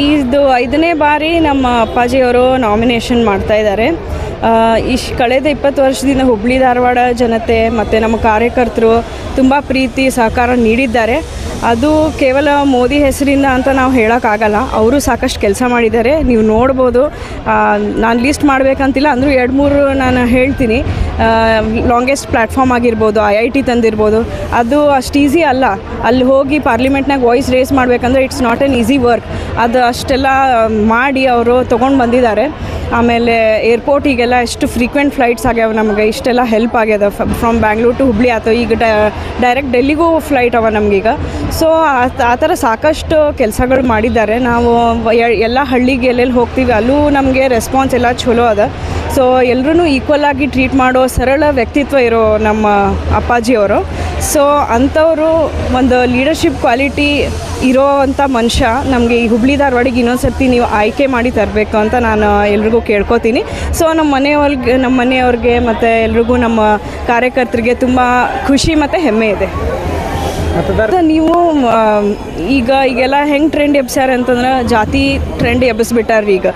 ಇದು ಐದನೇ ಬಾರಿ ನಮ್ಮ ಅಪ್ಪಾಜಿಯವರು ನಾಮಿನೇಷನ್ ಮಾಡ್ತಾ ಇದ್ದಾರೆ. ಇಷ್ಟು ಕಳೆದ ಇಪ್ಪತ್ತು ವರ್ಷದಿಂದ ಹುಬ್ಬಳ್ಳಿ ಧಾರವಾಡ ಜನತೆ ಮತ್ತು ನಮ್ಮ ಕಾರ್ಯಕರ್ತರು ತುಂಬ ಪ್ರೀತಿ, ಸಹಕಾರ ನೀಡಿದ್ದಾರೆ. ಅದು ಕೇವಲ ಮೋದಿ ಹೆಸರಿಂದ ಅಂತ ನಾವು ಹೇಳೋಕ್ಕಾಗಲ್ಲ. ಅವರು ಸಾಕಷ್ಟು ಕೆಲಸ ಮಾಡಿದ್ದಾರೆ. ನೀವು ನೋಡ್ಬೋದು. ನಾನು ಲಿಸ್ಟ್ ಮಾಡಬೇಕಂತಿಲ್ಲ. ಅಂದರೂ ಎರಡು ಮೂರು ನಾನು ಹೇಳ್ತೀನಿ. ಲಾಂಗೆಸ್ಟ್ ಪ್ಲ್ಯಾಟ್ಫಾರ್ಮ್ ಆಗಿರ್ಬೋದು, ಐ ಐ ಟಿ ತಂದಿರ್ಬೋದು. ಅದು ಅಷ್ಟು ಈಸಿ ಅಲ್ಲ. ಅಲ್ಲಿ ಹೋಗಿ ಪಾರ್ಲಿಮೆಂಟ್ನಾಗ ವಾಯ್ಸ್ ರೇಸ್ ಮಾಡಬೇಕಂದ್ರೆ it's not an easy work ಅದು ಅಷ್ಟೆಲ್ಲ ಮಾಡಿ ಅವರು ತೊಗೊಂಡು ಬಂದಿದ್ದಾರೆ. ಆಮೇಲೆ ಏರ್ಪೋರ್ಟಿಗೆಲ್ಲ ಎಷ್ಟು ಫ್ರೀಕ್ವೆಂಟ್ ಫ್ಲೈಟ್ಸ್ ಆಗ್ಯಾವ ನಮಗೆ, ಇಷ್ಟೆಲ್ಲ ಹೆಲ್ಪ್ ಆಗ್ಯದ ಫ್ರಮ್ ಬ್ಯಾಂಗ್ಳೂರ್ ಟು ಹುಬ್ಳಿ ಆಯ್ತು ಈಗ ಡೈರೆಕ್ಟ್ ಡೆಲ್ಲಿಗೂ ಫ್ಲೈಟ್ ಅವ ನಮಗೀಗ. ಸೊ ಆ ಥರ ಸಾಕಷ್ಟು ಕೆಲಸಗಳು ಮಾಡಿದ್ದಾರೆ. ನಾವು ಎಲ್ಲ ಹಳ್ಳಿಗೆ ಎಲ್ಲೆಲ್ಲಿ ಹೋಗ್ತೀವಿ, ಅಲ್ಲೂ ನಮಗೆ ರೆಸ್ಪಾನ್ಸ್ ಎಲ್ಲ ಚಲೋ ಅದ. ಸೊ ಎಲ್ಲರೂ ಈಕ್ವಲ್ ಆಗಿ ಟ್ರೀಟ್ ಮಾಡೋ ಸರಳ ವ್ಯಕ್ತಿತ್ವ ಇರೋ ನಮ್ಮ ಅಪ್ಪಾಜಿಯವರು. ಸೊ ಅಂಥವರು ಒಂದು ಲೀಡರ್ಶಿಪ್ ಕ್ವಾಲಿಟಿ ಇರೋವಂಥ ಮನುಷ್ಯ ನಮಗೆ ಈ ಹುಬ್ಳಿ ಧಾರವಾಡಿಗೆ ಇನ್ನೊಂದು ಸರ್ತಿ ನೀವು ಆಯ್ಕೆ ಮಾಡಿ ತರಬೇಕು ಅಂತ ನಾನು ಎಲ್ರಿಗೂ ಕೇಳ್ಕೊತೀನಿ. ಸೊ ನಮ್ಮ ಮನೆಯವ್ರಿಗೆ ನಮ್ಮ ಮನೆಯವ್ರಿಗೆ ಮತ್ತು ಎಲ್ರಿಗೂ ನಮ್ಮ ಕಾರ್ಯಕರ್ತರಿಗೆ ತುಂಬ ಖುಷಿ ಮತ್ತು ಹೆಮ್ಮೆ ಇದೆ. ನೀವು ಈಗ ಈಗೆಲ್ಲ ಹೆಂಗೆ ಟ್ರೆಂಡ್ ಎಬ್ಸ್ಯಾರ ಅಂತಂದ್ರೆ ಜಾತಿ ಟ್ರೆಂಡ್ ಎಬ್ಬಿಸ್ಬಿಟ್ಟಾರ್ರಿ ಈಗ.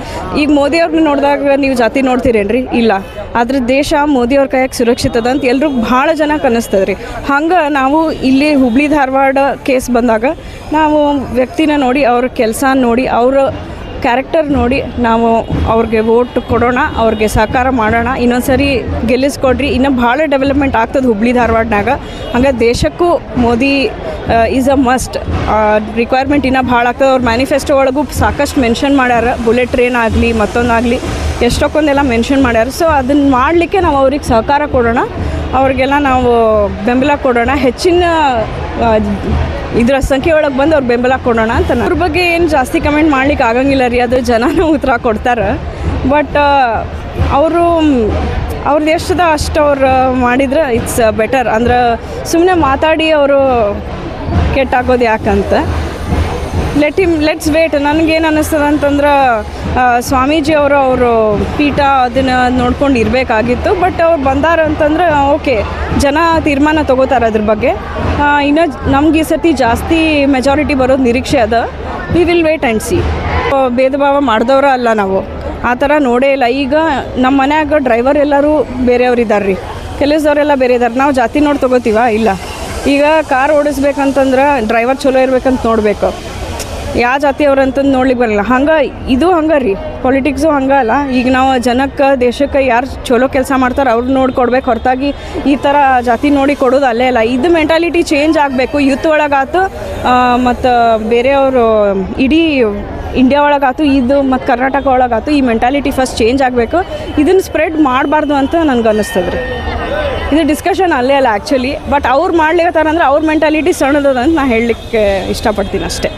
ಈಗ ಮೋದಿ ಅವ್ರನ್ನ ನೋಡಿದಾಗ ನೀವು ಜಾತಿ ನೋಡ್ತೀರೇನ್ರಿ? ಇಲ್ಲ. ಆದ್ರೆ ದೇಶ ಮೋದಿ ಅವ್ರ ಕೈಯಾಗ ಸುರಕ್ಷಿತ ಅಂತ ಎಲ್ರಿಗೂ ಭಾಳ ಜನ ಕನಸ್ತದ್ರಿ. ಹಂಗೆ ನಾವು ಇಲ್ಲಿ ಹುಬ್ಳಿ ಧಾರವಾಡ ಕೇಸ್ ಬಂದಾಗ ನಾವು ವ್ಯಕ್ತಿನ ನೋಡಿ ಅವ್ರ ಕೆಲಸ ನೋಡಿ ಅವ್ರ ಕ್ಯಾರೆಕ್ಟರ್ ನೋಡಿ ನಾವು ಅವ್ರಿಗೆ ವೋಟ್ ಕೊಡೋಣ, ಅವ್ರಿಗೆ ಸಹಕಾರ ಮಾಡೋಣ. ಇನ್ನೊಂದು ಸರಿ ಗೆಲ್ಲಿಸ್ಕೊಡ್ರಿ. ಇನ್ನೂ ಭಾಳ ಡೆವಲಪ್ಮೆಂಟ್ ಆಗ್ತದೆ ಹುಬ್ಳಿ ಧಾರವಾಡನಾಗ. ಹಂಗೆ ದೇಶಕ್ಕೂ Modi is a must requirement ಇನ್ನೂ ಭಾಳ ಆಗ್ತದೆ. ಅವ್ರ ಮ್ಯಾನಿಫೆಸ್ಟೋ ಒಳಗೂ ಸಾಕಷ್ಟು ಮೆನ್ಷನ್ ಮಾಡ್ಯಾರ. ಬುಲೆಟ್ ಟ್ರೈನ್ ಆಗಲಿ, ಮತ್ತೊಂದಾಗಲಿ ಎಷ್ಟೊಕ್ಕೊಂದೆಲ್ಲ ಮೆನ್ಷನ್ ಮಾಡ್ಯಾರ. ಸೊ ಅದನ್ನು ಮಾಡಲಿಕ್ಕೆ ನಾವು ಅವ್ರಿಗೆ ಸಹಕಾರ ಕೊಡೋಣ. ಅವ್ರಿಗೆಲ್ಲ ನಾವು ಬೆಂಬಲ ಕೊಡೋಣ. ಹೆಚ್ಚಿನ ಇದರ ಸಂಖ್ಯೆ ಒಳಗೆ ಬಂದು ಅವ್ರು ಬೆಂಬಲ ಕೊಡೋಣ ಅಂತ ಅವ್ರ ಬಗ್ಗೆ ಏನು ಜಾಸ್ತಿ ಕಮೆಂಟ್ ಮಾಡ್ಲಿಕ್ಕೆ ಆಗಂಗಿಲ್ಲ ರೀ, ಅದು ಜನನೂ ಉತ್ತರ ಕೊಡ್ತಾರೆ. ಬಟ್ ಅವರು ಅವ್ರದ್ದು ಎಷ್ಟದ ಅಷ್ಟು ಅವ್ರು ಮಾಡಿದ್ರೆ ಇಟ್ಸ್ ಬೆಟರ್. ಅಂದ್ರೆ ಸುಮ್ಮನೆ ಮಾತಾಡಿ ಅವರು ಕೆಟ್ಟಾಗೋದು ಯಾಕಂತ. ಲೆಟ್ ಹಿಮ್ ಲೆಟ್ಸ್ ವೇಟ್ ನನಗೇನು ಅನ್ನಿಸ್ತದೆ ಅಂತಂದ್ರೆ ಸ್ವಾಮೀಜಿ ಅವರು ಅವರು ಪೀಠ ಅದನ್ನು ನೋಡ್ಕೊಂಡು ಇರಬೇಕಾಗಿತ್ತು. ಬಟ್ ಅವ್ರು ಬಂದಾರ ಅಂತಂದ್ರೆ ಓಕೆ ಜನ ತೀರ್ಮಾನ ತೊಗೋತಾರೆ ಅದ್ರ ಬಗ್ಗೆ. ಇನ್ನೂ ನಮ್ಗೆ ಈ ಸರ್ತಿ ಜಾಸ್ತಿ ಮೆಜಾರಿಟಿ ಬರೋದು ನಿರೀಕ್ಷೆ ಅದ. We will wait and see ಭೇದ ಭಾವ ಮಾಡಿದವ್ರ ಅಲ್ಲ ನಾವು. ಆ ಥರ ನೋಡೇ ಇಲ್ಲ. ಈಗ ನಮ್ಮ ಮನ್ಯಾಗ ಡ್ರೈವರ್ ಎಲ್ಲರೂ ಬೇರೆಯವ್ರು ಇದ್ದಾರೆ ರೀ ಕೆಲಸದವರೆಲ್ಲ ಬೇರೆ ಇದ್ದಾರೆ ನಾವು ಜಾತಿ ನೋಡಿ ತೊಗೋತೀವ? ಇಲ್ಲ. ಈಗ ಕಾರ್ ಓಡಿಸ್ಬೇಕಂತಂದ್ರೆ ಡ್ರೈವರ್ ಚಲೋ ಇರ್ಬೇಕಂತ ನೋಡಬೇಕು. ಯಾವ ಜಾತಿಯವ್ರು ಅಂತಂದು ನೋಡ್ಲಿಕ್ಕೆ ಬರಲ್ಲ. ಹಂಗೆ ಇದು ಹಂಗೆ ರೀ. ಪೊಲಿಟಿಕ್ಸು ಹಂಗೆ ಅಲ್ಲ. ಈಗ ನಾವು ಜನಕ್ಕೆ, ದೇಶಕ್ಕೆ ಯಾರು ಚಲೋ ಕೆಲಸ ಮಾಡ್ತಾರೆ ಅವ್ರು ನೋಡಿ ಕೊಡ್ಬೇಕು. ಹೊರತಾಗಿ ಈ ಥರ ಜಾತಿ ನೋಡಿ ಕೊಡೋದು ಅಲ್ಲೇ ಅಲ್ಲ. ಇದು ಮೆಂಟಾಲಿಟಿ ಚೇಂಜ್ ಆಗಬೇಕು. ಯೂತ್ ಒಳಗಾತು ಮತ್ತು ಬೇರೆಯವರು ಇಡೀ ಇಂಡಿಯಾ ಒಳಗಾತು ಇದು ಮತ್ತು ಕರ್ನಾಟಕ ಒಳಗಾತು ಈ ಮೆಂಟಾಲಿಟಿ ಫಸ್ಟ್ ಚೇಂಜ್ ಆಗಬೇಕು. ಇದನ್ನು ಸ್ಪ್ರೆಡ್ ಮಾಡಬಾರ್ದು ಅಂತ ನನಗೆ ಅನ್ನಿಸ್ತದೆ ರೀ. ಇದು ಡಿಸ್ಕಷನ್ ಅಲ್ಲೇ ಅಲ್ಲ ಆ್ಯಕ್ಚುಲಿ ಬಟ್ ಅವ್ರು ಮಾಡ್ಲಿಕ್ಕೆ ಅಂದ್ರೆ ಅವ್ರ ಮೆಂಟಾಲಿಟಿ ಸಣ್ಣದದ ಅಂತ ನಾನು ಹೇಳಲಿಕ್ಕೆ ಇಷ್ಟಪಡ್ತೀನಿ ಅಷ್ಟೇ.